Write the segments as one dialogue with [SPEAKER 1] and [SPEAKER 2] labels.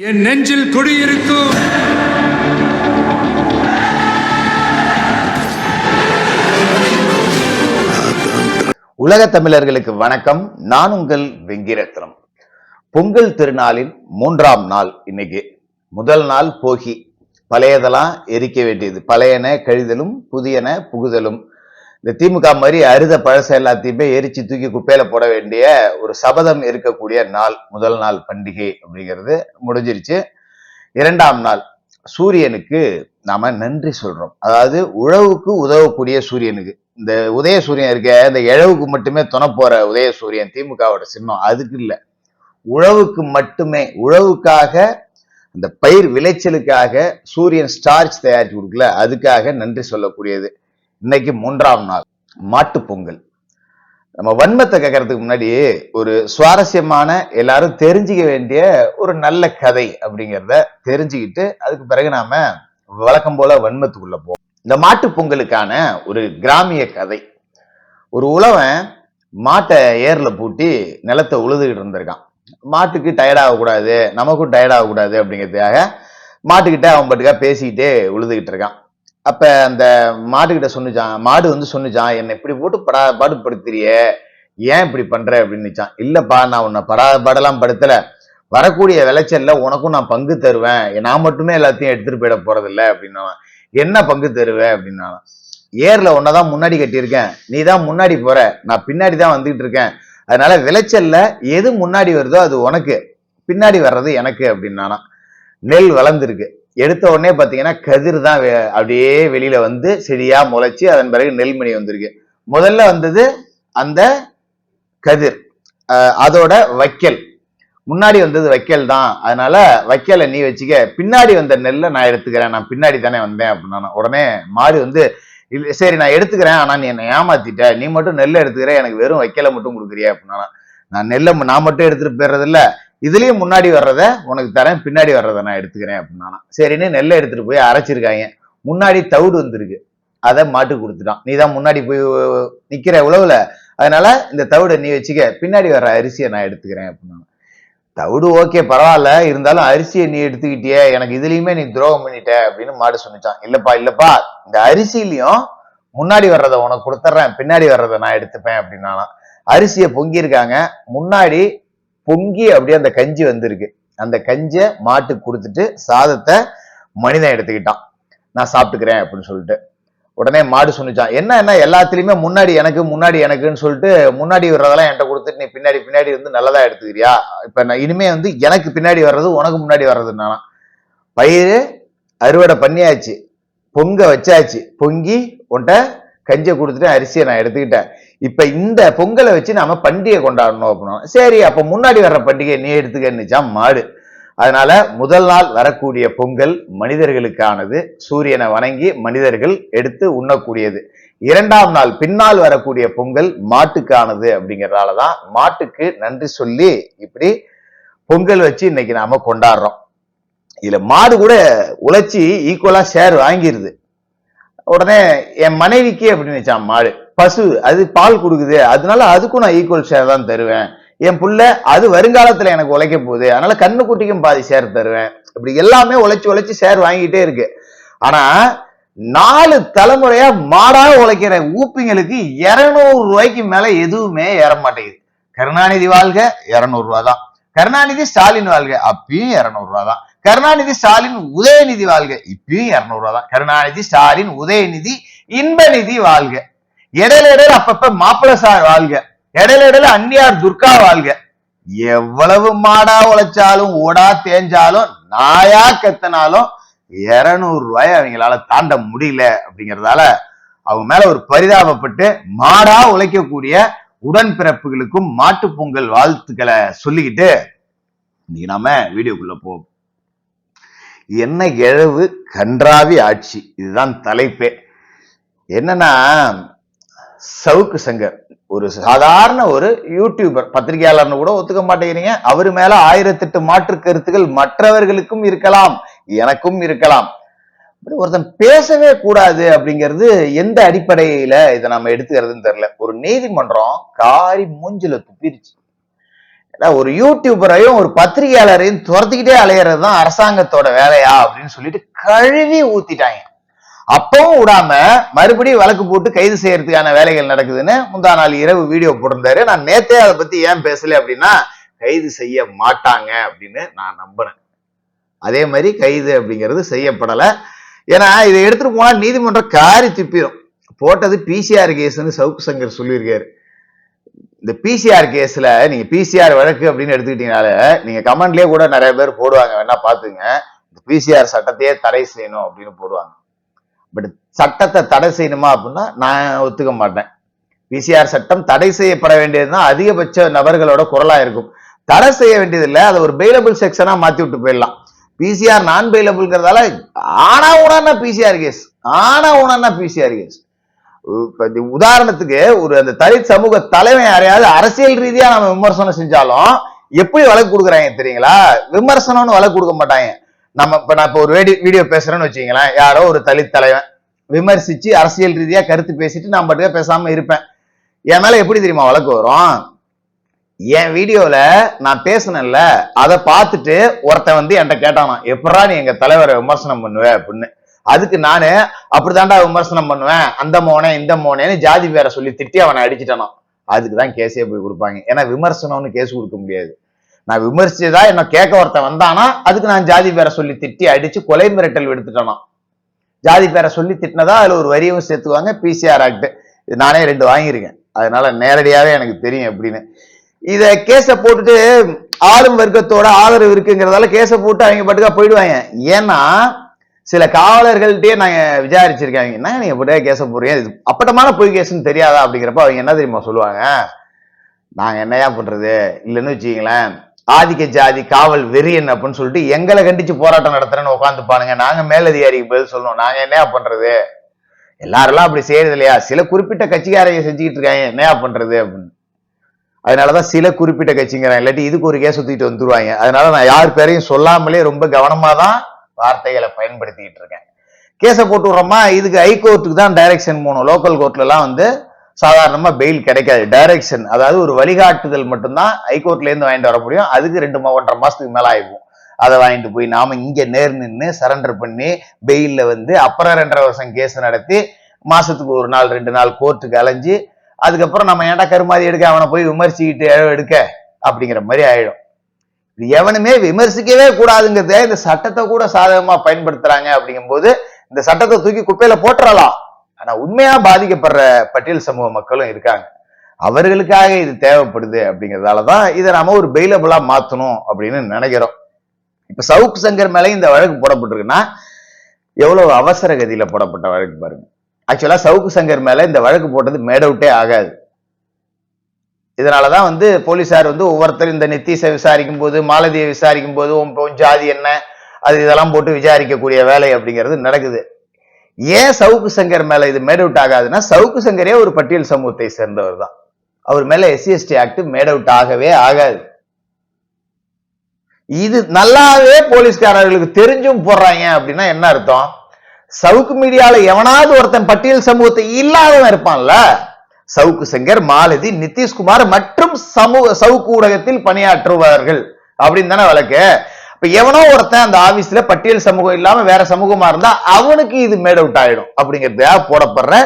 [SPEAKER 1] என் நெஞ்சில் குடியிருக்கும்
[SPEAKER 2] உலக தமிழர்களுக்கு வணக்கம். நான் உங்கள் வெங்கிரத்னம். பொங்கல் திருநாளின் மூன்றாம் நாள் இன்னைக்கு. முதல் நாள் போகி. பழையதெல்லாம் எரிக்க வேண்டியது. பழையன கழிதலும் புதியன புகுதலும். இந்த திமுக மாதிரி அறுத பழச எல்லாத்தையுமே எரிச்சு தூக்கி குப்பையில போட வேண்டிய ஒரு சபதம் இருக்கக்கூடிய நாள் முதல் நாள் பண்டிகை அப்படிங்கிறது முடிஞ்சிருச்சு. இரண்டாம் நாள் சூரியனுக்கு நாம நன்றி சொல்றோம். அதாவது உழவுக்கு உதவக்கூடிய சூரியனுக்கு. இந்த உதய சூரியன் இருக்க இந்த இழவுக்கு மட்டுமே துணை போற உதய சூரியன் திமுகவோட சின்னம். அதுக்கு இல்லை. உழவுக்கு மட்டுமே உழவுக்காக அந்த பயிர் விளைச்சலுக்காக சூரியன் ஸ்டார்ச் தயாரிச்சு கொடுக்கல. அதுக்காக நன்றி சொல்லக்கூடியது. இன்னைக்கு மூன்றாம் நாள் மாட்டு பொங்கல். நம்ம வன்மத்தை கேட்கறதுக்கு முன்னாடி ஒரு சுவாரஸ்யமான எல்லாரும் தெரிஞ்சுக்க வேண்டிய ஒரு நல்ல கதை அப்படிங்கிறத தெரிஞ்சுக்கிட்டு அதுக்கு பிறகு நாம வழக்கம் போல வன்மத்துக்குள்ள போவோம். இந்த மாட்டுப் பொங்கலுக்கான ஒரு கிராமிய கதை. ஒரு உழவன் மாட்டை ஏர்ல பூட்டி நிலத்தை உழுதுகிட்டு இருந்திருக்கான். மாட்டுக்கு டயர்ட் ஆகக்கூடாது நமக்கும் டயர்ட் ஆகக்கூடாது அப்படிங்கிறதுக்காக மாட்டுக்கிட்ட அவன் பாட்டுக்கா பேசிக்கிட்டே உழுதுகிட்டு இருக்கான். அப்ப அந்த மாடுகிட்ட சொன்னுச்சான் மாடு வந்து சொன்னுச்சான் என்னை இப்படி போட்டு படா பாடுபடுத்துறிய ஏன் இப்படி பண்ற? அப்படின்னுச்சான். இல்லப்பா நான் உன்னை படா பாடலாம் படுத்தல. வரக்கூடிய விளைச்சல்ல உனக்கும் நான் பங்கு தருவேன். நான் மட்டுமே எல்லாத்தையும் எடுத்துட்டு போயிட போறதில்ல அப்படின்னா என்ன பங்கு தருவேன் அப்படின்னா ஏர்ல உன்னதான் முன்னாடி கட்டியிருக்கேன். நீ தான் முன்னாடி போற. நான் பின்னாடி தான் வந்துகிட்டு இருக்கேன். அதனால விளைச்சல்ல எது முன்னாடி வருதோ அது உனக்கு. பின்னாடி வர்றது எனக்கு அப்படின்னானா நெல் வளர்ந்துருக்கு. எடுத்த உடனே பார்த்தீங்கன்னா கதிர் தான் அப்படியே வெளியில வந்து செடியா முளைச்சி அதன் பிறகு நெல்மணி வந்திருக்கு. முதல்ல வந்தது அந்த கதிர் அதோட வைக்கல். முன்னாடி வந்தது வைக்கல் தான். அதனால வைக்கலை நீ வச்சுக்க. பின்னாடி வந்த நெல்லை நான் எடுத்துக்கிறேன். நான் பின்னாடி தானே வந்தேன் அப்படின்னா உடனே மாடு வந்து இல்லை சரி நான் எடுத்துக்கிறேன். ஆனால் நீ என்னை ஏமாத்திட்ட. நீ மட்டும் நெல்லை எடுத்துக்கிற. எனக்கு வெறும் வைக்கலை மட்டும் கொடுக்குறியா அப்படின்னா நான் நெல்லை ம- நான் மட்டும் எடுத்துட்டு போயிடுறதில்ல. இதுலயும் முன்னாடி வர்றத உனக்கு தரேன் பின்னாடி வர்றதை நான் எடுத்துக்கிறேன் அப்படின்னா சரின்னு நெல்லை எடுத்துட்டு போய் அரைச்சிருக்காங்க. முன்னாடி தவிடு வந்திருக்கு. அதை மாட்டுக்கு கொடுத்துட்டான். நீ தான் முன்னாடி போய் நிக்கிற உழவுல. அதனால இந்த தவிடை நீ வச்சுக்க. பின்னாடி வர்ற அரிசியை நான் எடுத்துக்கிறேன் அப்படின்னா தவிடு ஓகே பரவாயில்ல. இருந்தாலும் அரிசியை நீ எடுத்துக்கிட்டியே. எனக்கு இதுலயுமே நீ துரோகம் பண்ணிட்ட அப்படின்னு மாடு சொன்னிச்சான். இல்லப்பா இல்லப்பா. இந்த அரிசிலையும் முன்னாடி வர்றதை உனக்கு கொடுத்துட்றேன் பின்னாடி வர்றதை நான் எடுத்துப்பேன் அப்படின்னாலாம் அரிசியை பொங்கியிருக்காங்க. முன்னாடி பொங்கி அப்படியே அந்த கஞ்சி வந்திருக்கு. அந்த கஞ்சியை மாட்டுக்கு கொடுத்துட்டு சாதத்தை மனிதன் எடுத்துக்கிட்டான். நான் சாப்பிட்டுக்கிறேன் அப்படின்னு சொல்லிட்டு. உடனே மாடு சொன்னிச்சான் என்ன என்ன எல்லாத்துலயுமே முன்னாடி எனக்கு முன்னாடி எனக்குன்னு சொல்லிட்டு முன்னாடி வர்றதெல்லாம் என்கிட்ட கொடுத்துட்டு நீ பின்னாடி பின்னாடி வந்து நல்லதா எடுத்துக்கிறியா? இப்ப நான் இனிமே வந்து எனக்கு பின்னாடி வர்றது உனக்கு முன்னாடி வர்றதுனால பயிர் அறுவடை பண்ணியாச்சு. பொங்க வச்சாச்சு. பொங்கி உன்கிட்ட கஞ்சியை கொடுத்துட்டு அரிசியை நான் எடுத்துக்கிட்டேன். இப்ப இந்த பொங்கலை வச்சு நாம பண்டிகை கொண்டாடணும் அப்படின்னா சரி அப்ப முன்னாடி வர்ற பண்டிகை நீ எடுத்துக்கன்னுச்சா மாடு. அதனால முதல் நாள் வரக்கூடிய பொங்கல் மனிதர்களுக்கானது. சூரியனை வணங்கி மனிதர்கள் எடுத்து உண்ணக்கூடியது. இரண்டாம் நாள் பின்னால் வரக்கூடிய பொங்கல் மாட்டுக்கானது அப்படிங்கிறதால தான் மாட்டுக்கு நன்றி சொல்லி இப்படி பொங்கல் வச்சு இன்னைக்கு நாம கொண்டாடுறோம். இதுல மாடு கூட உழைச்சி ஈக்குவலா ஷேர் வாங்கிடுது உடனே என் மனைவிக்கு அப்படின்னு நினைச்சான் மாடு. பசு அது பால் கொடுக்குது. அதனால அதுக்கும் நான் ஈக்குவல் ஷேர் தான் தருவேன். என் புள்ள அது வருங்காலத்துல எனக்கு உழைக்க போகுது. அதனால கண்ணுக்குட்டிக்கும் பாதி ஷேர் தருவேன். இப்படி எல்லாமே உழைச்சி உழைச்சி ஷேர் வாங்கிட்டே இருக்கு. ஆனா நாலு தலைமுறையா மாடா உழைக்கிற ஊப்பிங்களுக்கு இருநூறு ரூபாய்க்கு மேல எதுவுமே ஏற மாட்டேங்குது. கருணாநிதி வாழ்க இருநூறு ரூபா தான். கருணாநிதி ஸ்டாலின் வாழ்க அப்பயும் இருநூறு ரூபா தான். கருணாநிதி ஸ்டாலின் உதயநிதி வாழ்க இப்பயும் இருநூறு ரூபா தான். கருணாநிதி ஸ்டாலின் உதயநிதி இன்பநிதி வாழ்க. இடையில இடையில அப்பப்ப மாப்பிள்ள சார் வாழ்க. இடையில இடையில அந்நியார் துர்கா வாழ்க. எவ்வளவு மாடா உழைச்சாலும் ஓடா தேஞ்சாலும் நாயா கத்தினாலும் இருநூறு ரூபாய் அவங்களால தாண்ட முடியல அப்படிங்கறதால அவங்க மேல ஒரு பரிதாபப்பட்டு மாடா உழைக்கக்கூடிய உடன்பிறப்புகளுக்கும் மாட்டு பொங்கல் வாழ்த்துக்களை சொல்லிக்கிட்டு இன்னைக்கு நாம வீடியோக்குள்ள போவோம். என்ன இழவு? கன்றாவி ஆட்சி. இதுதான் தலைப்பே. என்னன்னா சவுக்கு சங்கர் ஒரு சாதாரண ஒரு யூடியூபர் பத்திரிகையாளர்னு கூட ஒத்துக்க மாட்டேங்கிறீங்க. அவர் மேல ஆயிரத்தெட்டு மாற்று கருத்துக்கள் மற்றவர்களுக்கும் இருக்கலாம் எனக்கும் இருக்கலாம். ஒருத்தன் பேசவே கூடாது அப்படிங்கிறது எந்த அடிப்படையில இதை நம்ம எடுத்துக்கிறதுன்னு தெரியல. ஒரு நீதிமன்றம் காரி மூஞ்சில துப்பிருச்சு ஒரு யூடியூபரையும் ஒரு பத்திரிகையாளரையும் துரத்திக்கிட்டே அலையிறது தான் அரசாங்கத்தோட வேலையா அப்படின்னு சொல்லிட்டு கழுவி ஊத்திட்டாங்க. அப்பவும் விடாம மறுபடியும் வழக்கு போட்டு கைது செய்யறதுக்கான வேலைகள் நடக்குதுன்னு முந்தா நாள் இரவு வீடியோ போட்டிருந்தாரு. நான் நேத்தே அதை பத்தி ஏன் பேசல அப்படின்னா கைது செய்ய மாட்டாங்க அப்படின்னு நான் நம்பினேன் அதே மாதிரி கைது அப்படிங்கிறது செய்யப்படல. ஏன்னா இதை எடுத்துட்டு போனா நீதிமன்றம் காரி துப்பிடும் போட்டது பிசிஆர் கேஸ்ன்னு சவுக்கு சங்கர் சொல்லியிருக்காரு. இந்த பிசிஆர் கேஸ்ல நீங்க பிசிஆர் வழக்கு அப்படின்னு எடுத்துக்கிட்டீங்கனால நீங்க கமெண்ட்லயே கூட நிறைய பேர் போடுவாங்க. வேணா பாத்துங்க இந்த பிசிஆர் சட்டத்தையே தடை செய்யணும் அப்படின்னு போடுவாங்க. பட் சட்டத்தை தடை செய்யணுமா அப்படின்னா நான் ஒத்துக்க மாட்டேன். பிசிஆர் சட்டம் தடை செய்யப்பட வேண்டியதுதான் அதிகபட்ச நபர்களோட குரலா இருக்கும். தடை செய்ய வேண்டியது அதை ஒரு பெயிலபிள் செக்ஷனா மாத்தி விட்டு போயிடலாம். பிசிஆர் நான் பெயிலபிள்ங்கிறதால ஆனா உணர்னா பிசிஆர் கேஸ் ஆனா உணர்னா பிசிஆர் கேஸ் உதாரணத்துக்கு ஒரு அந்த தலித் சமூக தலைமை யாரையாவது அரசியல் ரீதியா நம்ம விமர்சனம் செஞ்சாலும் எப்படி வழக்கு கொடுக்குறாங்க தெரியுங்களா? விமர்சனம்னு வழக்கு கொடுக்க மாட்டாங்க. நம்ம இப்ப நான் இப்ப ஒரு வீடியோ பேசுறேன்னு வச்சுங்களேன் யாரோ ஒரு தலித் தலைவன் விமர்சிச்சு அரசியல் ரீதியா கருத்து பேசிட்டு நான் பாட்டுக்க பேசாம இருப்பேன். என் மேல எப்படி தெரியுமா வழக்கு வரும்? என் வீடியோல நான் பேசினேன்ல அதை பார்த்துட்டு ஒருத்தன் வந்து என்கிட்ட கேட்டானா எப்படா நீ எங்க தலைவரை விமர்சனம் பண்ணுவ? அப்படின்னு. அதுக்கு நானு அப்படிதான்டா விமர்சனம் பண்ணுவேன். அந்த மோனே இந்த மோனேன்னு ஜாதி பேரை சொல்லி திட்டி அவனை அடிச்சிட்டானான் அதுக்கு தான் கேஸே போய் கொடுப்பாங்க. ஏன்னா விமர்சனம்னு கேஸ் கொடுக்க முடியாது. நான் விமர்சிச்சதா என்ன கேட்க ஒருத்தன் வந்தானா அதுக்கு நான் ஜாதி பேரை சொல்லி திட்டி அடிச்சு கொலை மிரட்டல் எடுத்துட்டானா ஜாதி பேரை சொல்லி திட்டினதா அதுல ஒரு வரியும் சேர்த்துவாங்க பிசிஆர் ஆக்ட் இது நானே ரெண்டு வாங்கியிருக்கேன். அதனால நேரடியாவே எனக்கு தெரியும் எப்படின்னு. இத கேஸ போட்டுட்டு ஆளும் வர்க்கத்தோட ஆதரவு இருக்குங்கிறதால கேஸ போட்டு அவங்க பாட்டுக்கா போயிடுவாங்க. ஏன்னா சில காவலர்கள்ட்டே நாங்க விசாரிச்சிருக்காங்க என்ன நீங்க போட்டே கேஸ போடுறீங்க இது அப்பட்டமான பொய் கேஸ்ன்னு தெரியாதா அப்படிங்கிறப்ப அவங்க என்ன தெரியுமா சொல்லுவாங்க? நாங்க என்னையா பண்றது? இல்லைன்னு வச்சுக்கீங்களேன். ஆதிக்க ஜாதி காவல் வெறியன் அப்படின்னு சொல்லிட்டு எங்களை கண்டிச்சு போராட்டம் நடத்துறேன்னு உட்காந்துப்பானுங்க நாங்க மேலதிகாரிக்கு பதில் சொல்லணும். நாங்க என்ன பண்றது? எல்லாரெல்லாம் அப்படி செய்யறது இல்லையா? சில குறிப்பிட்ட கட்சிக்காரங்க செஞ்சுக்கிட்டு இருக்காங்க. என்ன பண்றது அப்படின்னு. அதனாலதான் சில குறிப்பிட்ட கட்சிங்கிறேன் இல்லாட்டி இதுக்கு ஒரு கேஸ் சுத்திட்டு வந்துருவாங்க. அதனால நான் யார் பேரையும் சொல்லாமலே ரொம்ப கவனமா தான் வார்த்தைகளை பயன்படுத்திக்கிட்டு இருக்கேன். கேஸை போட்டு விடுறோமா? இதுக்கு ஹைகோர்ட்டுக்கு தான் டைரக்ஷன் போகணும். லோக்கல் கோர்ட்லலாம் வந்து சாதாரணமா பெயில் கிடைக்காது. டைரக்ஷன் அதாவது ஒரு வழிகாட்டுதல் மட்டும்தான் ஹைகோர்ட்ல இருந்து வாங்கிட்டு வர முடியும். அதுக்கு ரெண்டு மா- ஒன்றரை மாசத்துக்கு மேல ஆயிடும் அதை வாங்கிட்டு போய் நாம இங்க நேர் நின்று சரண்டர் பண்ணி பெயில்ல வந்து அப்புறம் ரெண்டரை வருஷம் கேஸ் நடத்தி மாசத்துக்கு ஒரு நாள் ரெண்டு நாள் கோர்ட்டுக்கு அலைஞ்சு அதுக்கப்புறம் நம்ம ஏன்டா கருமாதி எடுக்க அவனை போய் விமர்சிக்கிட்டு எடுக்க அப்படிங்கிற மாதிரி ஆயிடும். இது எவனுமே விமர்சிக்கவே கூடாதுங்கிறத இந்த சட்டத்தை கூட சாதகமா பயன்படுத்துறாங்க அப்படிங்கும்போது இந்த சட்டத்தை தூக்கி குப்பையில போட்டுறலாம். ஆனா உண்மையா பாதிக்கப்படுற பட்டியல் சமூக மக்களும் இருக்காங்க. அவர்களுக்காக இது தேவைப்படுது அப்படிங்கறதாலதான் இதை நாம ஒரு பெயிலபிளா மாத்தணும் அப்படின்னு நினைக்கிறோம். இப்ப சவுக்கு சங்கர் மேலே இந்த வழக்கு போடப்பட்டிருக்குன்னா எவ்வளவு அவசர கதியில போடப்பட்ட வழக்கு பாருங்க. ஆக்சுவலா சவுக்கு சங்கர் மேல இந்த வழக்கு போட்டது மேட் அவுட்டே ஆகாது. இதனாலதான் வந்து போலீசார் வந்து ஒவ்வொருத்தரும் இந்த நித்தீசை விசாரிக்கும் போது மாலதியை விசாரிக்கும் போது உன் ஜாதி என்ன அது இதெல்லாம் போட்டு விசாரிக்கக்கூடிய வேலை அப்படிங்கிறது நடக்குது. ஏன் சவுக்கு சங்கர் மேல இது மேட் அவுட் ஆகாதுன்னா சவுக்கு சங்கரே ஒரு பட்டியல் சமூகத்தை சேர்ந்தவர் தான் அவர் மேல எஸ்சிஎஸ்டி ஆக்ட் மேட் அவுட் ஆகவே ஆகாது. இது நல்லாவே போலீஸ்காரர்களுக்கு தெரிஞ்சும் போடுறாங்க அப்படின்னா என்ன அர்த்தம்? சவுக்கு மீடியால எவனாவது ஒருத்தன் பட்டியல் சமூகத்தை இல்லாதவன் இருப்பான்ல? சவுக்கு சங்கர் மாலதி நிதிஷ்குமார் மற்றும் சமூக சவுக்கு ஊடகத்தில் பணியாற்றுவார்கள். அப்படின்னு தானே வழக்கு? இப்ப எவனோ ஒருத்தன் அந்த ஆபீஸ்ல பட்டியல் சமூகம் இல்லாம வேற சமூகமா இருந்தா அவனுக்கு இது மேட் அவுட் ஆயிடும் அப்படிங்கிறதுக்காக போடப்படுற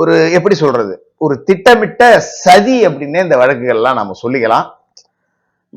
[SPEAKER 2] ஒரு எப்படி சொல்றது ஒரு திட்டமிட்ட சதி அப்படின்னு இந்த வழக்குகள்லாம் நம்ம சொல்லிக்கலாம்.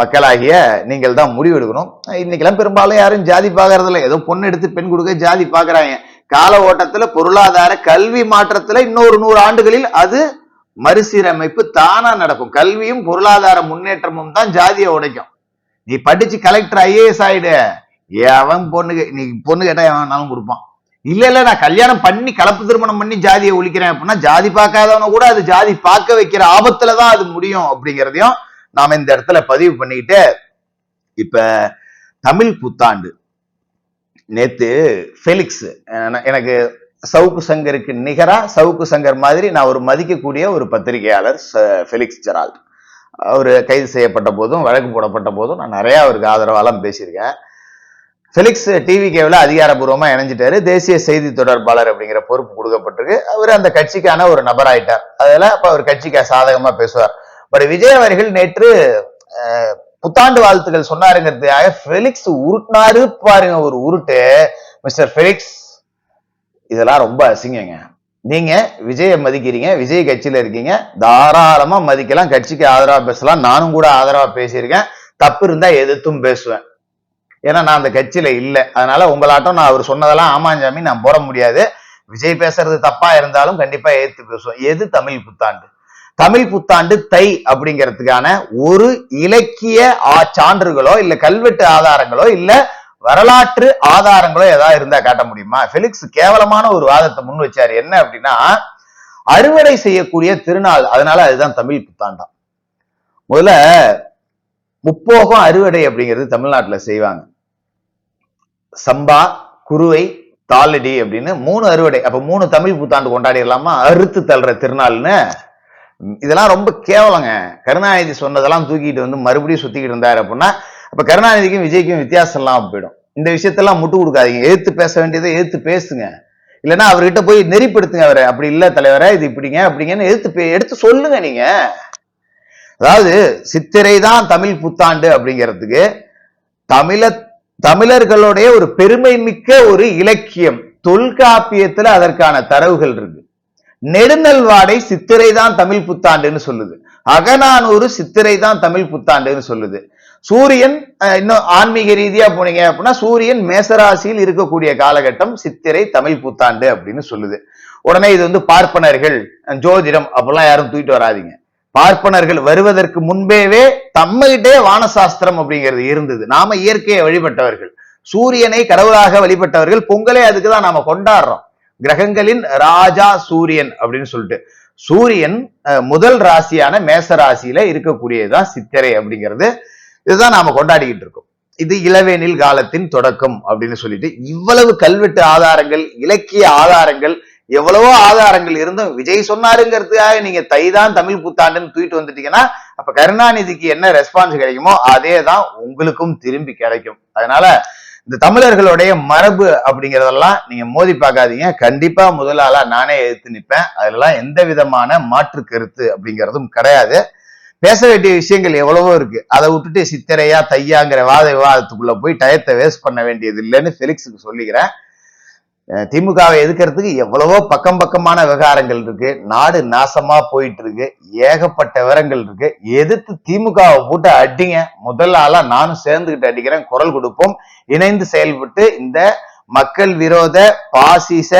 [SPEAKER 2] மக்களாகிய நீங்கள் தான் முடிவு எடுக்கணும். இன்னைக்கெல்லாம் பெரும்பாலும் யாரும் ஜாதி பார்க்கறதில்ல ஏதோ பொண்ணு எடுத்து பெண் கொடுக்க ஜாதி பாக்குறாங்க. கால ஓட்டத்துல பொருளாதார கல்வி மாற்றத்துல இன்னொரு நூறு ஆண்டுகளில் அது மறுசீரமைப்பு தானா நடக்கும். கல்வியும் பொருளாதார முன்னேற்றமும் தான் ஜாதியை உடைக்கும். நீ படிச்சு கலெக்டர் ஐஏஎஸ் ஆயிடு. அவன் பொண்ணு நீ பொண்ணு கேட்டா எவன் வேணாலும் கொடுப்பான். இல்ல இல்ல நான் கல்யாணம் பண்ணி கலப்பு திருமணம் பண்ணி ஜாதியை ஒழிக்கிறேன் அப்படின்னா ஜாதி பார்க்காதவன கூட அது ஜாதி பார்க்க வைக்கிற ஆபத்துல தான் அது முடியும் அப்படிங்கிறதையும் நாம இந்த இடத்துல பதிவு பண்ணிக்கிட்டு இப்ப தமிழ் புத்தாண்டு. நேத்து ஃபெலிக்ஸ் எனக்கு சவுக்கு சங்கருக்கு நிகரா சவுக்கு சங்கர் மாதிரி நான் ஒரு மதிக்கக்கூடிய ஒரு பத்திரிகையாளர் ஃபெலிக்ஸ் ஜெரால்ட் அவர் கைது செய்யப்பட்ட போதும் வழக்கு போடப்பட்ட போதும் நான் நிறையா அவருக்கு ஆதரவாலாம் பேசியிருக்கேன். ஃபெலிக்ஸ் டிவி கேவில் அதிகாரபூர்வமாக இணைஞ்சிட்டாரு. தேசிய செய்தி தொடர்பாளர் அப்படிங்கிற பொறுப்பு கொடுக்கப்பட்டிருக்கு. அவர் அந்த கட்சிக்கான ஒரு நபர் ஆயிட்டார் அதில் அப்ப அவர் கட்சிக்கு சாதகமாக பேசுவார். பட் விஜய் அவர்கள் நேற்று புத்தாண்டு வாழ்த்துக்கள் சொன்னாருங்கிறதுக்காக ஃபெலிக்ஸ் உருட்டினாரு பாருங்க ஒரு உருட்டு. மிஸ்டர் ஃபெலிக்ஸ் இதெல்லாம் ரொம்ப அசிங்கங்க. நீங்க விஜயை மதிக்கிறீங்க விஜய் கட்சியில இருக்கீங்க தாராளமா மதிக்கலாம் கட்சிக்கு ஆதரவா பேசலாம். நானும் கூட ஆதரவா பேசியிருக்கேன். தப்பு இருந்தா எதிர்த்தும் பேசுவேன். ஏன்னா நான் அந்த கட்சியில இல்லை. அதனால உங்களாட்டம் நான் அவர் சொன்னதெல்லாம் ஆமாஞ்சாமி நான் போட முடியாது. விஜய் பேசுறது தப்பா இருந்தாலும் கண்டிப்பா எதிர்த்து பேசுவோம் எது தமிழ் புத்தாண்டு? தமிழ் புத்தாண்டு தை அப்படிங்கிறதுக்கான ஒரு இலக்கிய ஆ- சான்றுகளோ இல்ல கல்வெட்டு ஆதாரங்களோ இல்லை வரலாற்று ஆதாரங்களோ ஏதாவது இருந்தா காட்ட முடியுமா? ஃபெலிக்ஸ் கேவலமான ஒரு வாதத்தை முன் வச்சாரு. என்ன அப்படின்னா அறுவடை செய்யக்கூடிய திருநாள். அதனால அதுதான் தமிழ் புத்தாண்டாம். முதல்ல முப்போகம் அறுவடை அப்படிங்கிறது தமிழ்நாட்டுல செய்வாங்க. சம்பா குருவை தாளடி அப்படின்னு மூணு அறுவடை. அப்ப மூணு தமிழ் புத்தாண்டு கொண்டாடிடலாமா? அறுத்து தள்ளுற திருநாள்னு. இதெல்லாம் ரொம்ப கேவலங்க. கருணாநிதி சொன்னதெல்லாம் தூக்கிட்டு வந்து மறுபடியும் சுத்திக்கிட்டு இருந்தாரு அப்படின்னா அப்ப கருணாநிதிக்கும் விஜய்க்கும் வித்தியாசம் எல்லாம் போயிடும். இந்த விஷயத்தெல்லாம் முட்டு கொடுக்காதீங்க. எதிர்த்து பேச வேண்டியதை எதிர்த்து பேசுங்க. இல்லைன்னா அவர்கிட்ட போய் நெறிப்படுத்துங்க அவரை. அப்படி இல்ல தலைவரை இது இப்படிங்க அப்படிங்கன்னு எடுத்து எடுத்து சொல்லுங்க நீங்க. அதாவது சித்திரை தான் தமிழ் புத்தாண்டு அப்படிங்கிறதுக்கு தமிழ தமிழர்களுடைய ஒரு பெருமை மிக்க ஒரு இலக்கியம் தொல்காப்பியத்துல அதற்கான தரவுகள் இருக்கு. நெடுநல்வாடை சித்திரை தான் தமிழ் புத்தாண்டுன்னு சொல்லுது. அகநானூறு சித்திரை தான் தமிழ் புத்தாண்டுன்னு சொல்லுது. சூரியன் இன்னும் ஆன்மீக ரீதியா போனீங்க அப்படின்னா சூரியன் மேசராசியில் இருக்கக்கூடிய காலகட்டம் சித்திரை தமிழ் புத்தாண்டு அப்படின்னு சொல்லுது. உடனே இது வந்து பார்ப்பனர்கள் ஜோதிடம் அப்பெல்லாம் யாரும் தூக்கிட்டு வராதீங்க. பார்ப்பனர்கள் வருவதற்கு முன்பேவே தம்மகிட்டே வானசாஸ்திரம் அப்படிங்கிறது இருந்தது. நாம இயற்கையை வழிபட்டவர்கள். சூரியனை கடவுளாக வழிபட்டவர்கள் பொங்கலே அதுக்குதான் நாம கொண்டாடுறோம். கிரகங்களின் ராஜா சூரியன் அப்படின்னு சொல்லிட்டு. சூரியன் அஹ், முதல் ராசியான மேச ராசியில இருக்கக்கூடியதுதான் சித்திரை அப்படிங்கிறது. இதுதான் நாம கொண்டாடிக்கிட்டு இருக்கோம். இது இளவேனில் காலத்தின் தொடக்கம் அப்படின்னு சொல்லிட்டு இவ்வளவு கல்வெட்டு ஆதாரங்கள் இலக்கிய ஆதாரங்கள் எவ்வளவோ ஆதாரங்கள் இருந்தும் விஜய் சொன்னாருங்கிறதுக்காக நீங்க தைதான் தமிழ் புத்தாண்டுன்னு தூக்கிட்டு வந்துட்டீங்கன்னா அப்ப கருணாநிதிக்கு என்ன ரெஸ்பான்ஸ் கிடைக்குமோ அதே தான் உங்களுக்கும் திரும்பி கிடைக்கும். அதனால இந்த தமிழர்களுடைய மரபு அப்படிங்கிறதெல்லாம் நீங்க மோதி பார்க்காதீங்க. கண்டிப்பா முதலாளா நானே எடுத்து நிற்பேன். அதெல்லாம் எந்த விதமான மாற்று கருத்து அப்படிங்கிறதும் கிடையாது. பேச வேண்டிய விஷயங்கள் எவ்வளவோ இருக்கு. அதை விட்டுட்டு சித்திரையா தையாங்கிற வாத விவாதத்துக்குள்ள போய் டயத்தை வேஸ்ட் பண்ண வேண்டியது இல்லைன்னு ஃபெலிக்ஸுக்கு சொல்லிக்கிறேன். திமுகவை எதிர்க்கிறதுக்கு எவ்வளவோ பக்கம் பக்கமான விவகாரங்கள் இருக்கு. நாடு நாசமா போயிட்டு இருக்கு. ஏகப்பட்ட விவரங்கள் இருக்கு. எதிர்த்து திமுகவை போட்டு அடிங்க. முதல் ஆளா நானும் சேர்ந்துகிட்டு அடிக்கிறேன். குரல் கொடுப்போம். இணைந்து செயல்பட்டு இந்த மக்கள் விரோத பாசிச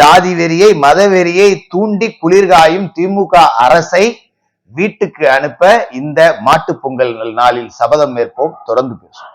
[SPEAKER 2] ஜாதி வெறியை மத வெறியை தூண்டி குளிர்காயும் திமுக அரசை வீட்டுக்கு அனுப்ப இந்த மாட்டுப் பொங்கல் நாளில் சபதம் மேற்போம் தொடர்ந்து பேசும்